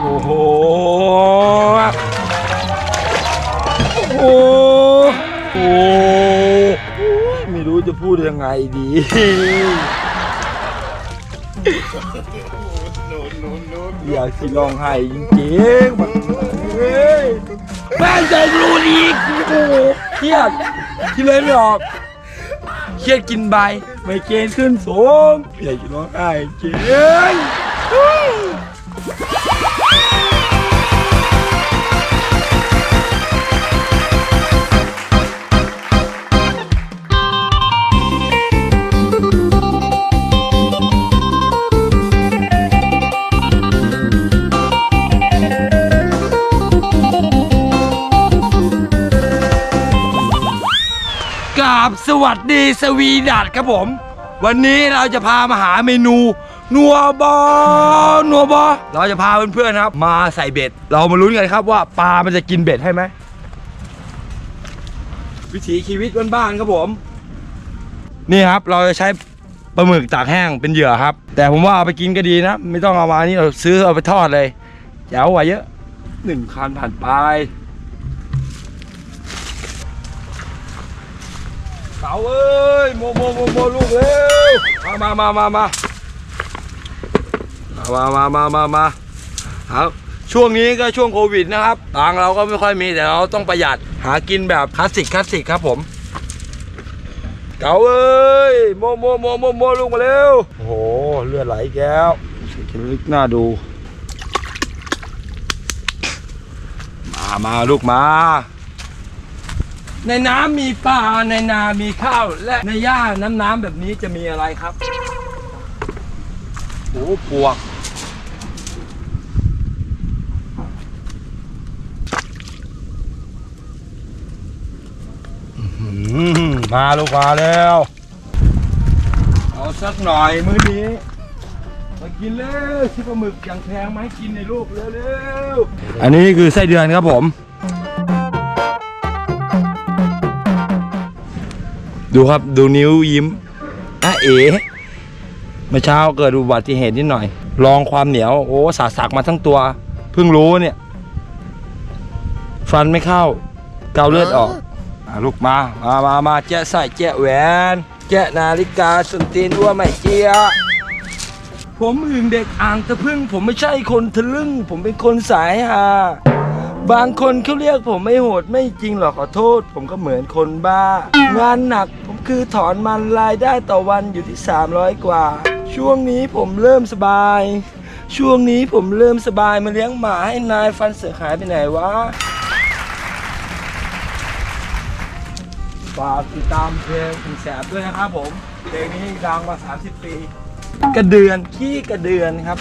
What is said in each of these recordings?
โอ้โห โอ้โหโอ้ไม่รู้จะพูดยังไงดี อยากสิร้องไห้จริงๆมันเฮ้ยแม่งใจรู้อีกโอ้โหเครียดคิดเลยไม่ออกเครียดกินใบ ไม่เกณฑ์ขึ้นสูงอยากจะร้องไห้จริงก ราบสวัสดีสวีดัตครับผม วันนี้เราจะพามาหาเมนูนัวบอนัวบอเราจะพาเพื่อนๆนะครับ มาใส่เบ็ด เรามาลุ้นกันครับว่าปลามันจะกินเบ็ดให้ไหมวิถีชีวิตบ้านๆครับผม นี่ครับเราจะใช้ปลาหมึกตากแห้งเป็นเหยื่อครับ แต่ผมว่าเอาไปกินก็ดีนะ ไม่ต้องเอามานี่เราซื้อเอาไปทอดเลยแจ๋วกว่าเยอะหนึ่งคันผ่านไป เต๋าเอ้ยโมโมโมโมลูกเร็วมามามามามามามามามาครับช่วงนี้ก็ช่วงโควิดนะครับตังเราก็ไม่ค่อยมีแต่เราต้องประหยัดหากินแบบคลาสสิกคลาสสิกครับผมเต๋าเอ้ยโมโมโมโมโมลูกมาเร็วโอ้โหเลือดไหลแก้วเขียวลึกหน้าดูมามาลูกมา ในน้ำมีปลาในนามีข้าว และในหญ้าน้ำน้ำแบบนี้จะมีอะไรครับโอ้ปวกอื้อหือมาลูกมาแล้ว เอาสักหน่อยมื้อนี้มากินเร็วชิปลาหมึกอย่างแพงมาให้กินในลูกเร็วๆอันนี้คือไส้เดือนครับผม ดูครับดูนิ้วยิ้มอะเอ๋เมื่อเช้าเกิดอุบัติเหตุนิดหน่อย ลองความเหนียวโอ้สาสักมาทั้งตัว เพิ่งรู้เนี่ย ฟันไม่เข้า เกาเลือดออกอลูกมา มามามาแจ๊ะใส่แจ๊ะแหวน แจ๊ะนาฬิกาสุนตีนอ้วไม่เจียผมอึ่งเด็กอ่างตะพึ่ง ผมไม่ใช่คนทะลึ่ง ผมเป็นคนสายฮาบางคนเขาเรียกผมไม่โหดไม่จริงหรอกขอโทษ ผมก็เหมือนคนบ้า งานหนัก คือถอนมันรายได้ต่อวันอยู่ที่ 300 กว่า ช่วงนี้ผมเริ่มสบาย ช่วงนี้ผมเริ่มสบายมาเลี้ยงหมาให้นายฟันเสือหายไปไหนวะฝากติดตามเพลงคุณแสบด้วยนะครับผมเพลงนี้ดังมา 30 ปี กระเดือนขี้กระเดือนครับ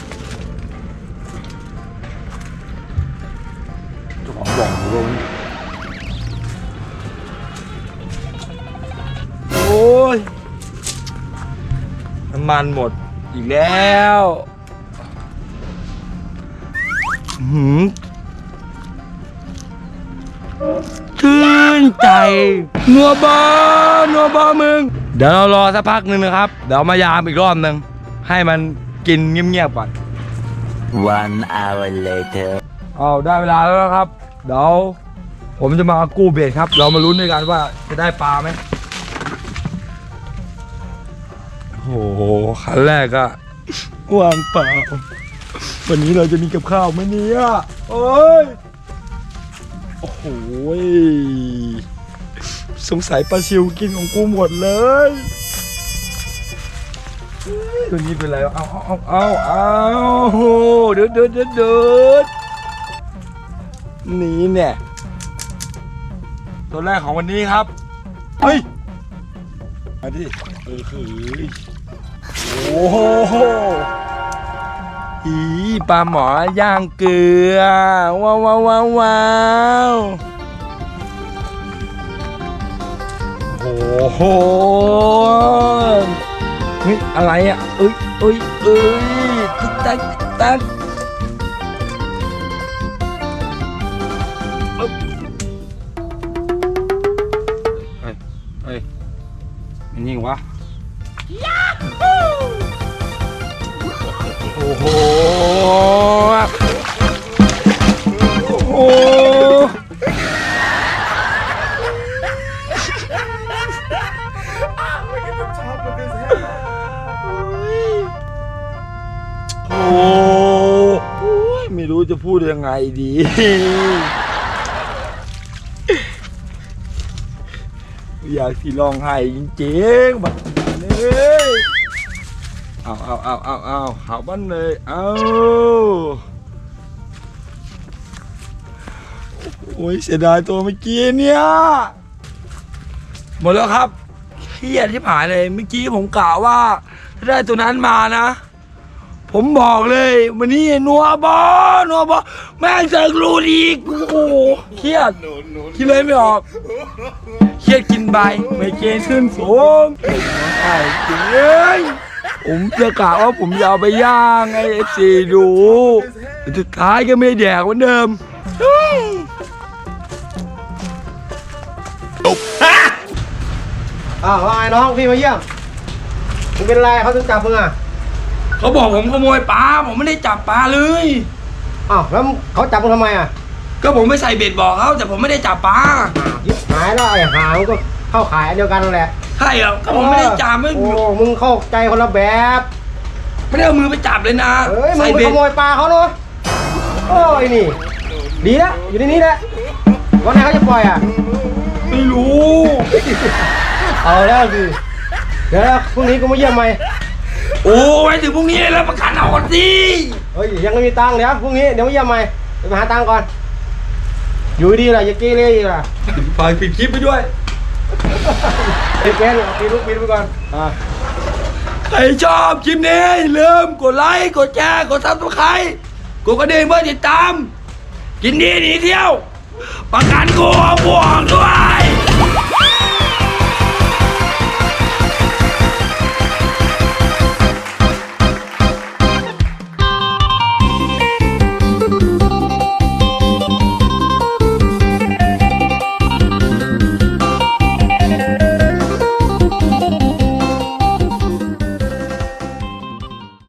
มันหมดอีกแล้วอื้อหืมชื่นใจนัวบอนัวบอมึง เดี๋ยวเรารอสักพักหนึ่งนะครับ เดี๋ยวมายามอีกรอบหนึ่งให้มันกินเงียบๆก่อน One hour later. เอาได้เวลาแล้วนะครับ เดี๋ยวผมจะมากู้เบ็ดครับ เรามาลุ้นด้วยกันว่าจะได้ปลาไหม โอ้โหขั้นแรกอะวางเปล่า วันนี้เราจะมีกับข้าวไหมเนี่ยโอ้ยโอ้โหยสงสัยปลาชิวกินของกูหมดเลยตัวนี้เป็นไรวะเอาเอาเอาเอาเอาเดือดเดือดเดือดเดือดนี่เนี่ยตัวแรกของวันนี้ครับ เฮ้ย มาดิ โอ้โหอีปลาหมอย่างเกลือ ว้าวว้าวว้าววาวโอ้โหเฮ้ยอะไรอะเอ้ยเอ้ยเอ้ยติ๊กตักติ๊กตักเฮ้ยเฮ้ยมันยิงวะ โอ้อ้โหโอ้โห โอ้โหไม่รู้จะพูดยังไงดี อยากที่ร้องไห้จริงๆ เลยเอาเอาเอาเอาเอาหาบ้านเลยเอาโอ้ยเสียดายตัวเมื่อกี้เนี่ย หมดแล้วครับเครียดที่ผายเลยเมื่อกี้ผมกล่าวว่าถ้าได้ตัวนั้นมานะ ผมบอกเลย วันนี้นัวบอนัวบอแม่งเจอรูดอีกโอ้โหเครียดคิดเลยไม่ออก เครียดกินใบไม่เกณฑ์ขึ้นสูงไอ้จริงเอ้ยผมจะกะว่าผมจะเอาไปย่างไอ้เอฟซีดูสุดท้ายก็ไม่แดกเหมือนเดิมเฮ้ยอ้าวว่าไงน้องพี่มาเยี่ยมมึงเป็นไรเขาถึงจับมึงอะ เขาบอกผมขโมยปลาผมไม่ได้จับปลาเลย อ้าวแล้วเขาจับมึงทำไมอะก็ผมไปใส่เบ็ดบอกเขาแต่ผมไม่ได้จับปลายิบหายแล้วไอ้หามึงก็เข้าขายอันเดียวกันนั่นแหละใช่เหรอก็ผมไม่ได้จับไม่โอ้มึงเข้าใจคนละแบบไม่ได้เอามือไปจับเลยนะเฮ้ยมึงใส่ไปเบ็ขดโมยปลาเขาเนาะโอ้ยนี่ ดีแล้วอยู่ในนี้แหละวันไหนเขาจะปล่อยอะ ไม่รู้ เอาแล้วสิเดี๋ยวพรุ่งนี้กูมาเยี่ยมใหม่ โอ้ไว้ถึงพรุ่งนี้เลยแล้วประกันเอาก่อนสิเฮ้ยยังไม่มีตังค์เดี๋ยวพรุ่งนี้เดี๋ยวมาเยี่ยมใหม่เดี๋ยวไปหาตังค์ก่อน อยู่ดีๆล่ะอย่าเกเรอีกล่ะฝากปิดคลิปไปด้วยปิดเป็นปิดลูกปิดไปก่อนอ่าใครชอบคลิปนี้อย่าลืมกดไลค์กดแชร์กดซับสไครต์กดกระดิ่งเพื่อติดตาม กินดีหนีเที่ยว ประกันกูบวก